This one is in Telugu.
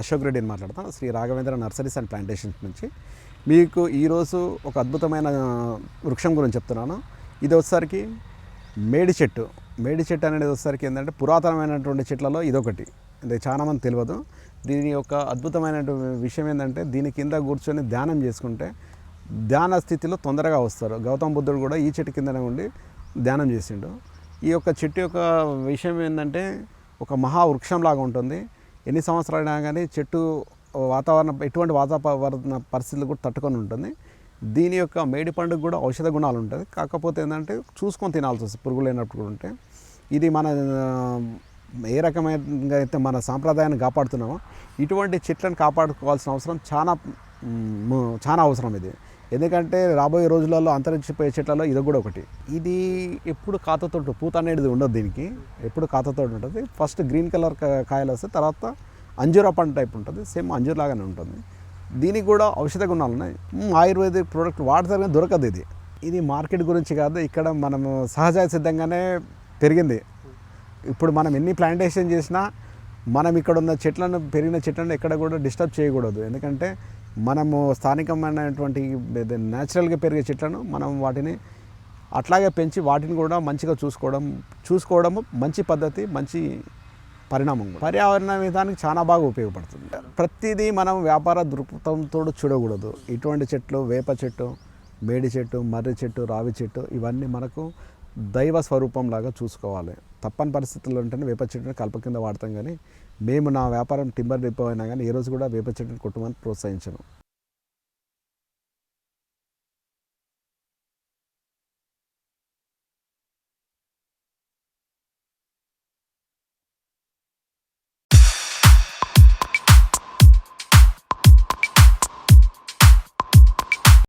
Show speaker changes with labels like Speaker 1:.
Speaker 1: అశోక్ రెడ్డిని మాట్లాడతాను Shri Raghavendra nurseries and plantations నుంచి. మీకు ఈరోజు ఒక అద్భుతమైన వృక్షం గురించి చెప్తున్నాను. ఇది వచ్చేసరికి మేడి చెట్టు. మేడి చెట్టు అనేది వచ్చేసరికి ఏంటంటే పురాతనమైనటువంటి చెట్లలో ఇదొకటి. ఇది చాలా మంది తెలియదు. దీని యొక్క అద్భుతమైనటువంటి విషయం ఏంటంటే దీని కింద కూర్చొని ధ్యానం చేసుకుంటే ధ్యాన స్థితిలో తొందరగా వస్తారు. గౌతమ బుద్ధుడు కూడా ఈ చెట్టు కిందనే ఉండి ధ్యానం చేసిండు. ఈ యొక్క చెట్టు యొక్క విషయం ఏంటంటే ఒక మహావృక్షంలాగా ఉంటుంది. ఎన్ని సంవత్సరాలైనా కానీ చెట్టు వాతావరణం ఎటువంటి వాతావరణ పరిస్థితులు కూడా తట్టుకొని ఉంటుంది. దీని యొక్క మేడి పండుగ కూడా ఔషధ గుణాలు ఉంటుంది కాకపోతే ఏంటంటే చూసుకొని తినాల్సి వస్తుంది. పురుగులు లేనప్పుడు కూడా ఉంటే. ఇది మన ఏ రకమైన అయితే మన సాంప్రదాయాన్ని కాపాడుతున్నామో ఇటువంటి చెట్లను కాపాడుకోవాల్సిన అవసరం చాలా చాలా అవసరం ఇది. ఎందుకంటే రాబోయే రోజులలో అంతరించిపోయే చెట్లలో ఇది కూడా ఒకటి. ఇది ఎప్పుడు కాతతోటి పూత అనేది ఉండదు దీనికి. ఎప్పుడు కాతతోటి ఉంటుంది. ఫస్ట్ గ్రీన్ కలర్ కాయలు వస్తే తర్వాత అంజూరా పండు టైప్ ఉంటుంది. సేమ్ అంజూర్ లాగానే ఉంటుంది. దీనికి కూడా ఔషధ గుణాలు ఉన్నాయి. ఆయుర్వేదిక్ ప్రోడక్ట్ వాడతారు కానీ దొరకదు ఇది. ఇది మార్కెట్ గురించి కాదు ఇక్కడ మనం సహజ సిద్ధంగానే పెరిగింది. ఇప్పుడు మనం ఎన్ని ప్లాంటేషన్ చేసినా మనం ఇక్కడ ఉన్న చెట్లను పెరిగిన చెట్లను ఎక్కడ కూడా డిస్టర్బ్ చేయకూడదు. ఎందుకంటే మనము స్థానికమైనటువంటి న్యాచురల్గా పెరిగే చెట్లను మనం వాటిని అట్లాగే పెంచి వాటిని కూడా మంచిగా చూసుకోవడం చూసుకోవడము మంచి పద్ధతి మంచి పరిణామం పర్యావరణ విధానికి చాలా బాగా ఉపయోగపడుతుంది. ప్రతిదీ మనం వ్యాపార దృక్పథంతో చూడకూడదు. ఇటువంటి చెట్లు వేప చెట్టు మేడి చెట్టు మర్రి చెట్టు రావి చెట్టు ఇవన్నీ మనకు దైవ స్వరూపం లాగా చూసుకోవాలి. తప్పని పరిస్థితుల్లో ఉంటేనే వేప చెట్టుని కల్ప కింద వాడతాం కానీ మేము నా వ్యాపారం టింబర్ డిపో అయినా కానీ ఏ రోజు కూడా వేప చెట్టుని కొట్టమని ప్రోత్సహించను.